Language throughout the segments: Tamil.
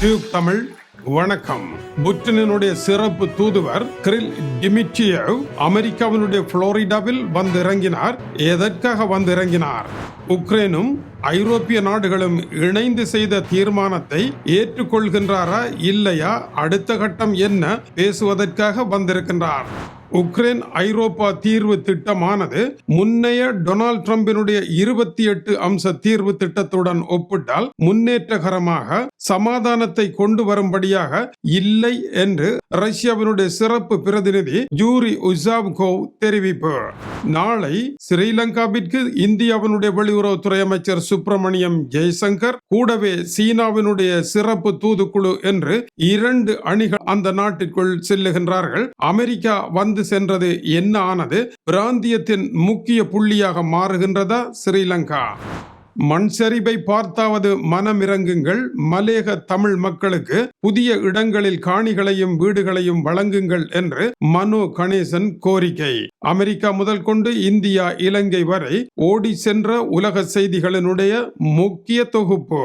டியூப் தமிழ் வணக்கம். புட்டினுடைய சிறப்பு தூதுவர் கிரில் டிமிட்ரியவ் அமெரிக்காவினுடைய புளோரிடாவில் வந்து இறங்கினார் எதற்காக வந்து இறங்கினார் உக்ரைனும் ஐரோப்பிய நாடுகளும் இணைந்து செய்த தீர்மானத்தை ஏற்றுக்கொள்கின்றாரா இல்லையா? அடுத்த கட்டம் என்ன? பேசுவதற்காக வந்திருக்கின்றார். உக்ரைன் ஐரோப்பா தீர்வு திட்டமானது முன்னைய டொனால்ட் ட்ரம்பினுடைய இருபத்தி எட்டு அம்ச தீர்வு திட்டத்துடன் ஒப்பிட்டால் முன்னேற்றகரமாக சமாதானத்தை கொண்டு வரும்படியாக இல்லை என்று ரஷ்யாவினுடைய சிறப்பு பிரதிநிதி ஜூரி உசாவ்கோவ் தெரிவிப்பு. நாளை ஸ்ரீலங்காவிற்கு இந்தியாவினுடைய வெளியுறவுத்துறை அமைச்சர் சுப்பிரமணியம் ஜெய்சங்கர் கூடவே சீனாவினுடைய சிறப்பு தூதுக்குழு என்று இரண்டு அணிகள் அந்த நாட்டிற்குள் செல்லுகின்றார்கள். அமெரிக்கா வந்து சென்றது என்ன ஆனது? பிராந்தியத்தின் முக்கிய புள்ளியாக மாறுகின்றதா? ஸ்ரீலங்கா. மண் சரிவை பார்த்தாவது மனமிறங்குங்கள். மலேக தமிழ் மக்களுக்கு புதிய இடங்களில் காணிகளையும் வீடுகளையும் வழங்குங்கள் என்று மனோ கணேசன் கோரிக்கை. அமெரிக்கா முதல் கொண்டு இந்தியா இலங்கை வரை ஓடி சென்ற உலக செய்திகளினுடைய முக்கிய தொகுப்பு.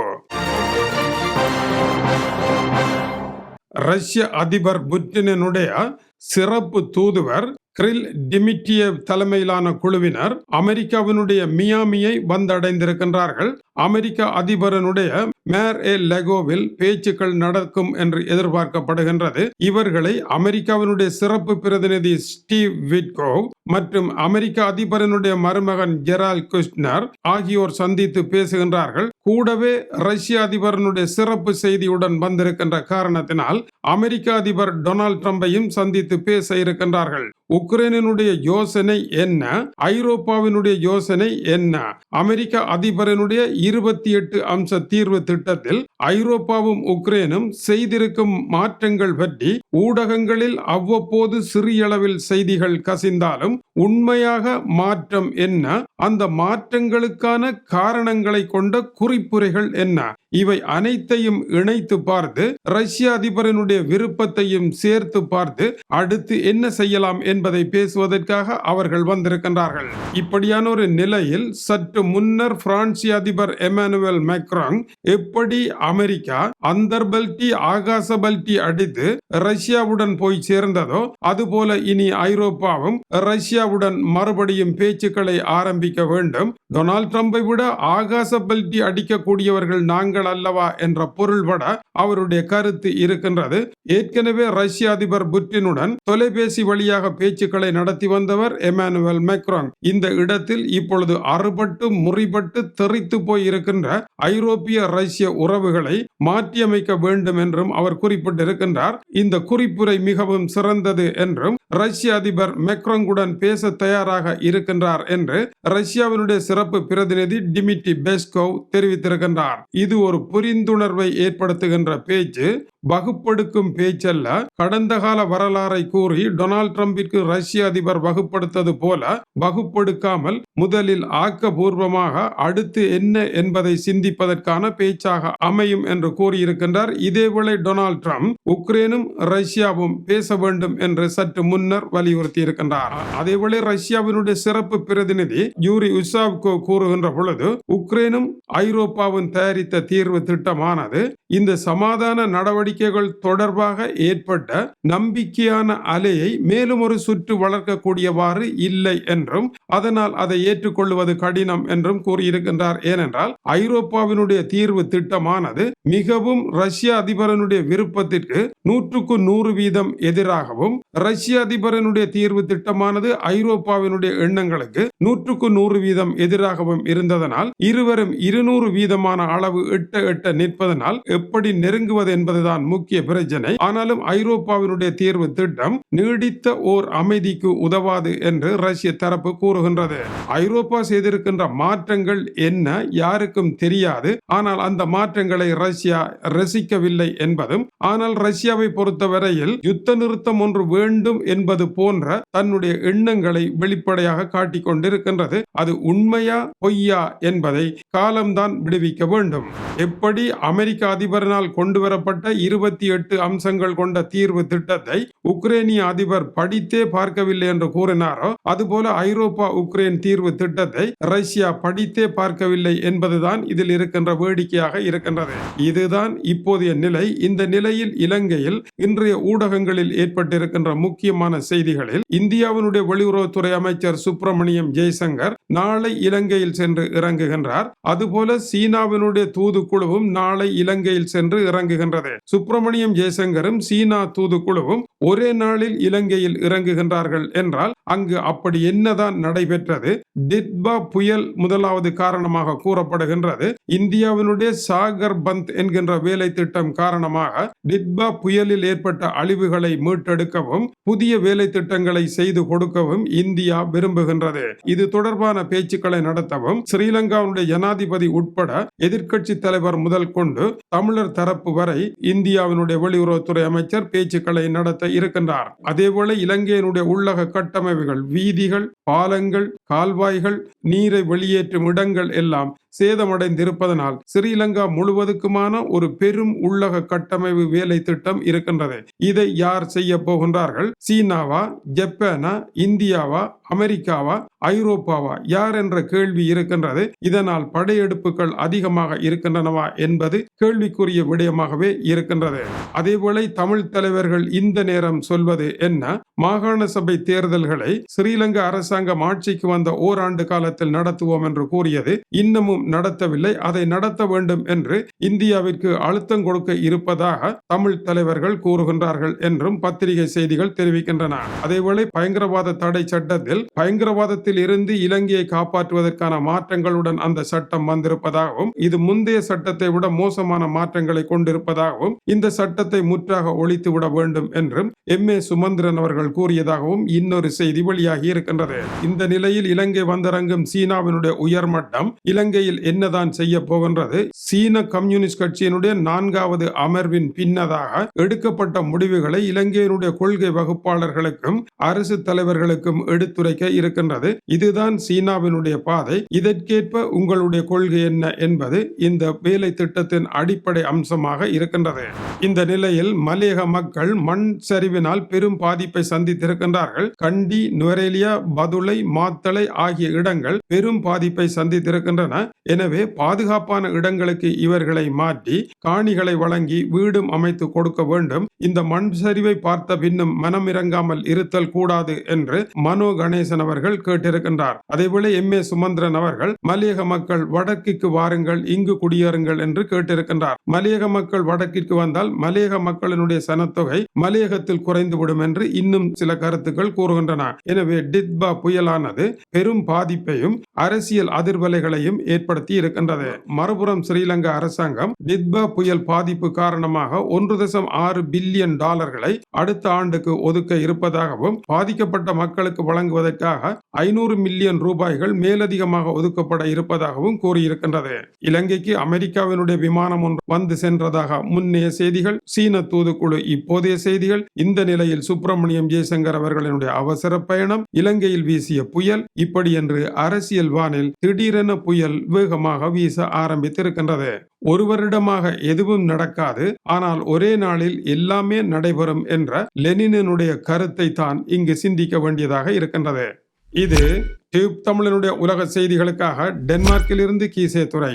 ரஷ்ய அதிபர் புட்டினுடைய சிறப்பு தூதுவர் கிரில் டிமிட்டிய தலைமையிலான குழுவினர் அமெரிக்காவினுடைய மியாமியை வந்தடைந்திருக்கின்றார்கள். அமெரிக்க அதிபரனுடைய மேர் ஏ லெகோவில் பேச்சுக்கள் நடக்கும் என்று எதிர்பார்க்கப்படுகின்றது. இவர்களை அமெரிக்காவினுடைய சிறப்பு பிரதிநிதி ஸ்டீவ் விட்கோவ் மற்றும் அமெரிக்க அதிபரனுடைய மருமகன் ஜெரால் குஷ்னர் ஆகியோர் சந்தித்து பேசுகின்றார்கள். கூடவே ரஷ்ய அதிபரனுடைய சிறப்பு செய்தியுடன் வந்திருக்கின்ற காரணத்தினால் அமெரிக்க அதிபர் டொனால்ட் ட்ரம்பையும் சந்தித்து பேச இருக்கின்றார்கள். உக்ரைனினுடைய யோசனை என்ன? ஐரோப்பாவினுடைய யோசனை என்ன? அமெரிக்க அதிபரனுடைய இருபத்தி எட்டு அம்ச தீர்வு திட்டத்தில் ஐரோப்பாவும் உக்ரைனும் செய்திருக்கும் மாற்றங்கள் பற்றி ஊடகங்களில் அவ்வப்போது சிறியளவில் செய்திகள் கசிந்தாலும் உண்மையாக மாற்றம் என்ன? அந்த மாற்றங்களுக்கான காரணங்களை கொண்ட குறிப்புரைகள் என்ன? இவை அனைத்தையும் இணைத்து பார்த்து ரஷ்ய அதிபரனுடைய விருப்பத்தையும் சேர்த்து பார்த்து அடுத்து என்ன செய்யலாம் என்பதை பேசுவதற்காக அவர்கள் வந்திருக்கின்றார்கள். இப்படியான ஒரு நிலையில் சற்று முன்னர் பிரான்சிய அதிபர் எமானுவேல் மேக்ராங் எப்படி அமெரிக்கா அந்தர்பல்டி ஆகாச பல்டி அடித்து ரஷ்யாவுடன் போய் சேர்ந்ததோ அதுபோல இனி ஐரோப்பாவும் ரஷ்யாவுடன் மறுபடியும் பேச்சுக்களை ஆரம்பிக்க வேண்டும். டொனால்ட் ட்ரம்பை விட ஆகாச பல்டி அடிக்கக்கூடியவர்கள் நாங்கள் அல்லவா என்ற பொருள்பட அவருடைய கருத்து இருக்கின்றது. ஏற்கனவே ரஷ்ய அதிபர் புட்டினுடன் தொலைபேசி வழியாக பேச்சுக்களை நடத்தி வந்தவர் எமானுவல் மேக்ராங். இந்த இடத்தில் இப்பொழுது அறுபட்டு முறிபட்டு தெரித்து போய் இருக்கின்ற ஐரோப்பிய ரஷ்ய உறவுகளை மாற்றியமைக்க வேண்டும் என்றும் அவர் குறிப்பிட்டிருக்கின்றார். இந்த குறிப்புரை மிகவும் சிறந்தது என்றும் ரஷ்ய அதிபர் மெக்ரோங்குடன் பேச தயாராக இருக்கின்றார் என்று ரஷ்யாவினுடைய சிறப்பு பிரதிநிதி டிமிட்டி பெஸ்கோவ் தெரிவித்திருக்கின்றார். இது ஒரு புரிந்துணர்வை ஏற்படுத்துகின்ற பேச்சு. வகுப்படுக்கும் பேச்சல்ல கடந்த கால வரலாறை கூறி டொனால்ட் ட்ரம்பிற்கு ரஷ்ய அதிபர் வகுப்படுத்தது போல வகுப்படுக்காமல் முதலில் ஆக்கபூர்வமாக அடுத்து என்ன என்பதை சிந்திப்பதற்கான பேச்சாக அமையும் என்று கூறியிருக்கின்றார். இதேவேளை டொனால்ட் ட்ரம்ப் உக்ரைனும் ரஷ்யாவும் பேச வேண்டும் என்று சற்று முன்னர் வலியுறுத்தி இருக்கின்றார் அதேவேளை ரஷ்யாவினுடைய சிறப்பு பிரதிநிதி யூரி உசாவ்கோ கூறுகின்ற பொழுது உக்ரைனும் ஐரோப்பாவும் தயாரித்த தீர்வு திட்டமானது இந்த சமாதான நடவடிக்கை நடவடிக்கைகள் தொடர்பாக ஏற்பட்ட நம்பிக்கையான அலையை மேலும் ஒரு சுற்று வளர்க்கக்கூடியவாறு இல்லை என்றும் அதனால் அதை ஏற்றுக்கொள்வது கடினம் என்றும் கூறியிருக்கின்றார். ஏனென்றால் ஐரோப்பாவினுடைய தீர்வு திட்டமானது மிகவும் ரஷ்ய அதிபரனுடைய விருப்பத்திற்கு நூற்றுக்கு நூறு வீதம் எதிராகவும் ரஷ்ய அதிபரனுடைய தீர்வு திட்டமானது ஐரோப்பாவினுடைய எண்ணங்களுக்கு நூற்றுக்கு நூறு வீதம் எதிராகவும் இருந்ததனால் இருவரும் இருநூறு வீதமான அளவு எட்ட எட்ட நிற்பதனால் எப்படி நெருங்குவது என்பதுதான் தான் முக்கிய பிரச்சனை. ஆனாலும் ஐரோப்பாவினுடைய தீர்வு திட்டம் நீடித்த ஓர் அமைதிக்கு உதவாது என்று ரஷ்ய தரப்பு கூறுகின்றது. ஐரோப்பா செய்திருக்கின்ற மாற்றங்கள் என்ன யாருக்கும் தெரியாது. ஆனால் அந்த மாற்றங்களை ரஷ்யா ரசிக்கவில்லை என்பதும் ஆனால் ரஷ்யாவை பொறுத்தவரையில் யுத்த நிறுத்தம் ஒன்று வேண்டும் என்பது போன்ற தன்னுடைய எண்ணங்களை வெளிப்படையாக காட்டிக்கொண்டிருக்கின்றது அது உண்மையா பொய்யா என்பதை காலம்தான் விடுவிக்க வேண்டும். எப்படி அமெரிக்க அதிபரினால் கொண்டு வரப்பட்ட இருபத்தி எட்டு அம்சங்கள் கொண்ட தீர்வு திட்டத்தை உக்ரைனிய அதிபர் படித்தே பார்க்கவில்லை என்று கூறினாரோ அதுபோல ஐரோப்பா உக்ரைன் தீர்வு திட்டத்தை ரஷ்யா படித்தே பார்க்கவில்லை என்பதுதான் இதில் இருக்கின்ற வேடிக்கையாக இருக்கின்றது. இதுதான் இப்போதைய நிலை. இந்த நிலையில் இலங்கையில் இன்றைய ஊடகங்களில் ஏற்பட்டிருக்கின்ற முக்கியமான செய்திகளில் இந்தியாவினுடைய வெளியுறவுத்துறை அமைச்சர் சுப்பிரமணியம் ஜெய்சங்கர் நாளை இலங்கையில் சென்று இறங்குகின்றார். அதுபோல சீனாவினுடைய தூதுக்குழுவும் நாளை இலங்கையில் சென்று இறங்குகின்றது. சுப்பிரமணியம் ஜெய்சங்கரும் சீனா தூதுக்குழுவும் ஒரே நாளில் இலங்கையில் இறங்குகின்றார்கள் என்றால் அங்கு அப்படி என்னதான் நடைபெற்றது? டிட்பா புயல் முதலாவது காரணமாக கூறப்படுகின்றது. இந்தியாவினுடைய சாகர் பந்த் என்கின்ற வேலை திட்டம் காரணமாக டிட்பா புயலில் ஏற்பட்ட அழிவுகளை மீட்டெடுக்கவும் புதிய வேலை திட்டங்களை செய்து கொடுக்கவும் இந்தியா விரும்புகின்றது. இது தொடர்பான பேச்சுக்களை நடத்தவும் ஸ்ரீலங்காவுடைய ஜனாதிபதி உட்பட எதிர்க்கட்சி தலைவர் முதல் கொண்டு தமிழர் தரப்பு வரை இந்தியாவினுடைய வெளியுறவுத்துறை அமைச்சர் பேச்சுக்களை நடத்த இருக்கின்றார். அதேபோல இலங்கையினுடைய உள்ளக கட்டமைப்புகள் வீதிகள் பாலங்கள் கால்வாய்கள் நீரை வெளியேற்றும் இடங்கள் எல்லாம் சேதமடைந்திருப்பதனால் ஸ்ரீலங்கா முழுவதுக்குமான ஒரு பெரும் உள்ளக கட்டமைப்பு வேலை திட்டம் இருக்கின்றது. இதை யார் செய்ய போகின்றார்கள்? சீனாவா ஜப்பானா இந்தியாவா அமெரிக்காவா ஐரோப்பாவா? யார் என்ற கேள்வி இருக்கின்றது. இதனால் படையெடுப்புகள் அதிகமாக இருக்கின்றனவா என்பது கேள்விக்குரிய விடயமாகவே இருக்கின்றது. அதேபோல தமிழ் தலைவர்கள் இந்த நேரம் சொல்வது என்ன? மாகாண சபை தேர்தல்களை ஸ்ரீலங்கா அரசாங்கம் ஆட்சிக்கு வந்த ஓராண்டு காலத்தில் நடத்துவோம் என்று கூறியது இன்னமும் நடத்தவில்லை. அதை நடத்த வேண்டும் என்று இந்தியாவிற்கு அழுத்தம் கொடுக்க இருப்பதாக தமிழ் தலைவர்கள் கூறுகின்றார்கள் என்றும் பத்திரிகை செய்திகள் தெரிவிக்கின்றன. அதேவேளை பயங்கரவாத தடை சட்டத்தில் பயங்கரவாதத்தில் இருந்து இலங்கையை காப்பாற்றுவதற்கான மாற்றங்களுடன் அந்த சட்டம் வந்திருப்பதாகவும் இது முந்தைய சட்டத்தை விட மோசமான மாற்றங்களை கொண்டிருப்பதாகவும் இந்த சட்டத்தை முற்றாக ஒழித்துவிட வேண்டும் என்றும் எம். ஏ. சுமந்திரன் அவர்கள் கூறியதாகவும் இன்னொரு செய்தி வெளியாகி இருக்கின்றது. இந்த நிலையில் இலங்கை வந்திறங்கும் சீனாவினுடைய உயர்மட்டம் இலங்கையில் கட்சியில் என்னதான் செய்ய போகின்றது? சீன கம்யூனிஸ்ட் கட்சியினுடைய நான்காவது அமர்வின் பின்னதாக எடுக்கப்பட்ட முடிவுகளை இலங்கையினுடைய கொள்கை வகுப்பாளர்களுக்கும் அரசு தலைவர்களுக்கும் எடுத்துரைக்க இருக்கின்றது. இதுதான் சீனாவினுடைய பாதை. இதற்கேற்ப உங்களுடைய கொள்கை என்ன என்பது இந்த வேலை திட்டத்தின் அடிப்படை அம்சமாக இருக்கின்றது. இந்த நிலையில் மலேக மக்கள் மண் சரிவினால் பெரும் பாதிப்பை சந்தித்திருக்கின்றார்கள். கண்டி நுவரேலியா பதுளை மாத்தளை ஆகிய இடங்கள் பெரும் பாதிப்பை சந்தித்திருக்கின்றன. எனவே பாதுகாப்பான இடங்களுக்கு இவர்களை மாற்றி காணிகளை வழங்கி வீடும் அமைத்து கொடுக்க வேண்டும். இந்த மண் சரிவை பார்த்த பின்னும் மனம் இறங்காமல் இருத்தல் கூடாது என்று மனோ கணேசன் அவர்கள் கேட்டிருக்கின்றார். அதேபோல எம். ஏ. சுமந்திரன் அவர்கள் மலையக மக்கள் வடக்கிற்கு வாருங்கள் இங்கு குடியேறுங்கள் என்று கேட்டிருக்கின்றார். மலையக மக்கள் வடக்கிற்கு வந்தால் மலையக மக்களினுடைய சனத்தொகை மலையகத்தில் குறைந்துவிடும் என்று இன்னும் சில கருத்துக்கள் கூறுகின்றன. எனவே டித்பா புயலானது பெரும் பாதிப்பையும் அரசியல் அதிர்வலைகளையும் ஏற்படுத்தி ஏற்படுத்தி இருக்கின்றது. மறுபுறம் ஸ்ரீலங்கா அரசாங்கம் நித்பா புயல் பாதிப்பு காரணமாக ஒன்று தசம் ஆறு பில்லியன் டாலர்களை அடுத்த ஆண்டுக்கு ஒதுக்க இருப்பதாகவும் பாதிக்கப்பட்ட மக்களுக்கு வழங்குவதற்காக ஐநூறு மில்லியன் ரூபாய்கள் மேலதிகமாக ஒதுக்கப்பட இருப்பதாகவும் கூறியிருக்கின்றது. இலங்கைக்கு அமெரிக்காவினுடைய விமானம் ஒன்று வந்து சென்றதாக முன்னைய செய்திகள் சீன தூதுக்குழு இப்போதைய செய்திகள் இந்த நிலையில் சுப்பிரமணியம் ஜெய்சங்கர் அவர்களினுடைய அவசர பயணம் இலங்கையில் வீசிய புயல் இப்படி என்று அரசியல் வானில் திடீரென புயல் வேகமாக வீச ஆரம்பித்திருக்கின்றது. ஒரு வருடமாக எதுவும் நடக்காது. ஆனால் ஒரே நாளில் எல்லாமே நடைபெறும் என்ற லெனினுடைய கருத்தை தான் இங்கு சிந்திக்க வேண்டியதாக இருக்கின்றது. இது டியூப் தமிழனுடைய உலக செய்திகளுக்காக டென்மார்க்கிலிருந்து கீசே துறை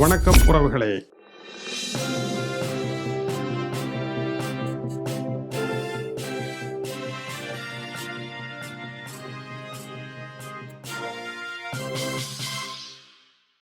வணக்கம் உறவுகளே.